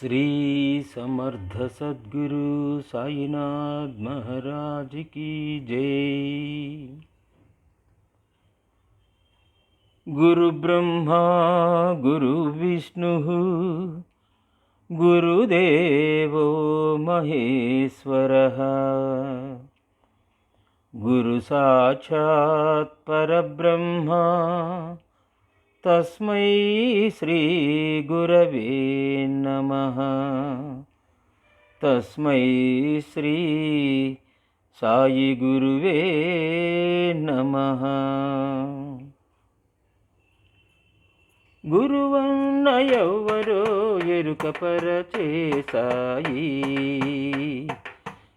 श्रीसमर्थसद्गुरु साईनाथमहराज की जे गुरुब्रह्मा गुरुविष्णुः गुरुदेवो महेश्वरः। गुरुसाक्षात् परब्रह्मा తస్మై శ్రీ గురవే నమ. తస్మై శ్రీ సాయి గురువే నమ. గురువన్న ఎవ్వరో ఎరుక పరచే సాయి.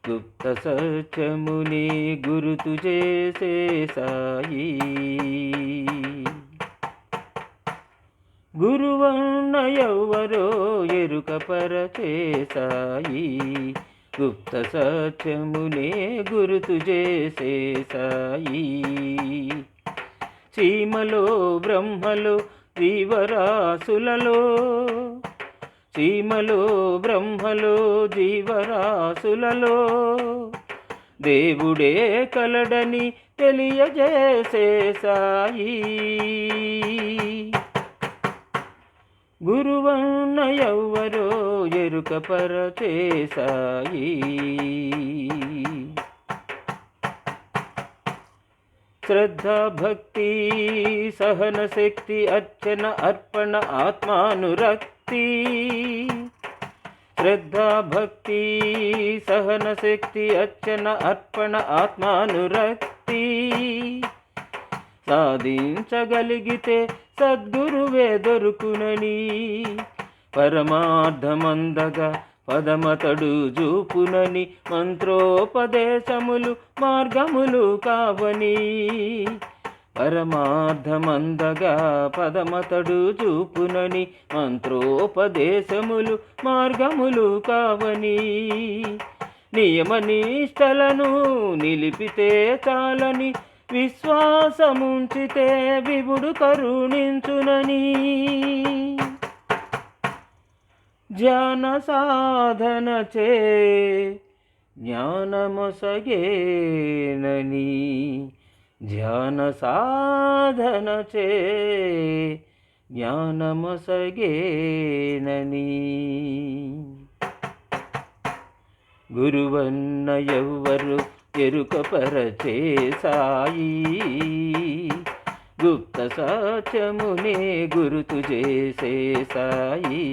గుప్త సత్యముని గురుతు చేసే సాయి. గురువన్న ఎవరో ఎరుక సాయి గుప్త సత్యమునే గురుతు చేసే సాయి చీమలో బ్రహ్మలో జీవరాశులలో చీమలో బ్రహ్మలో జీవరాశులలో దేవుడే కలడని తెలియజేసే సాయి గురువన్న ఎవ్వరో ఎరుక పరచేసాయి శ్రద్ధ భక్తి సహన శక్తి అర్చన అర్పణ ఆత్మానురక్తి. శ్రద్ధ భక్తి సహన శక్తి అర్చన అర్పణ ఆత్మానురక్తి. సాధించగలిగితే సద్గురువే దొరుకునని. పరమార్థమందగా పదమతడు చూపునని మంత్రోపదేశములు మార్గములు కావని. పరమార్థమందగా పదమతడు చూపునని మంత్రోపదేశములు మార్గములు కావని. నియమ నిష్టలను నిలిపితే చాలని విశ్వాసముంచితే విభుడు కరుణించునని. ధ్యాన సాధన చే జ్ఞానమొసగేనని. ధ్యాన సాధన చే జ్ఞానమొసగేనని. గురువన్న ఎవ్వరు ఎరుక పరచే సాయి. గుప్త సాత్యమునే గురుతు చేసే సాయి.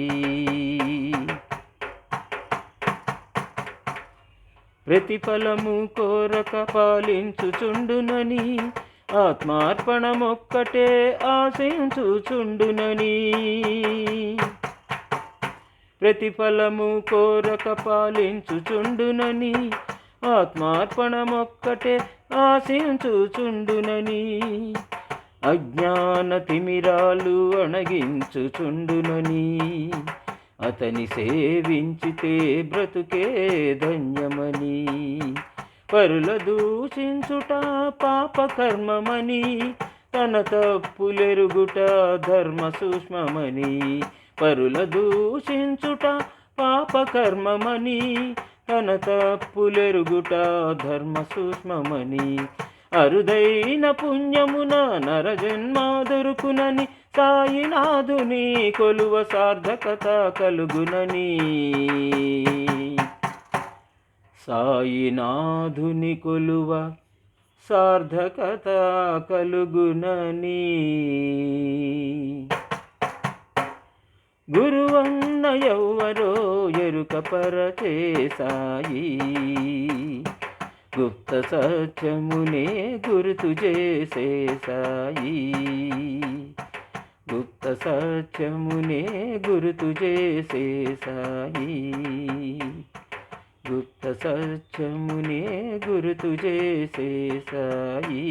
ప్రతిఫలము కోరక పాలించుచుండునని ఆత్మార్పణమొక్కటే ఆశించుచుండునని. ప్రతిఫలము కోరక పాలించుచుండునని ఆత్మార్పణమొక్కటే ఆశించుచుండునని అజ్ఞాన తిమిరాలు అణగించుచుండునని అతని సేవించితే బ్రతుకే ధన్యమని పరుల దూషించుట పాపకర్మమని తన తప్పులెరుగుట ధర్మ సూక్ష్మమని పరుల దూషించుట పాపకర్మమని తన తప్పులెరుగుట ధర్మ సూక్ష్మమని అరుదైన పుణ్యమున నరజన్మ దొరుకునని సాయినాథుని కొలువ సార్థకత కలుగునని. సాయినాథుని కొలువ సార్థకత కలుగునని. గురువన్న ఎవ్వరో ఎరుక పరచే సాయి గుప్త సత్యమునే గుర్తు చేసే సాయి గుప్త సత్యమునే గుర్తు చేసే సాయి గుప్త సత్యమునే గుర్తు చేసే సాయి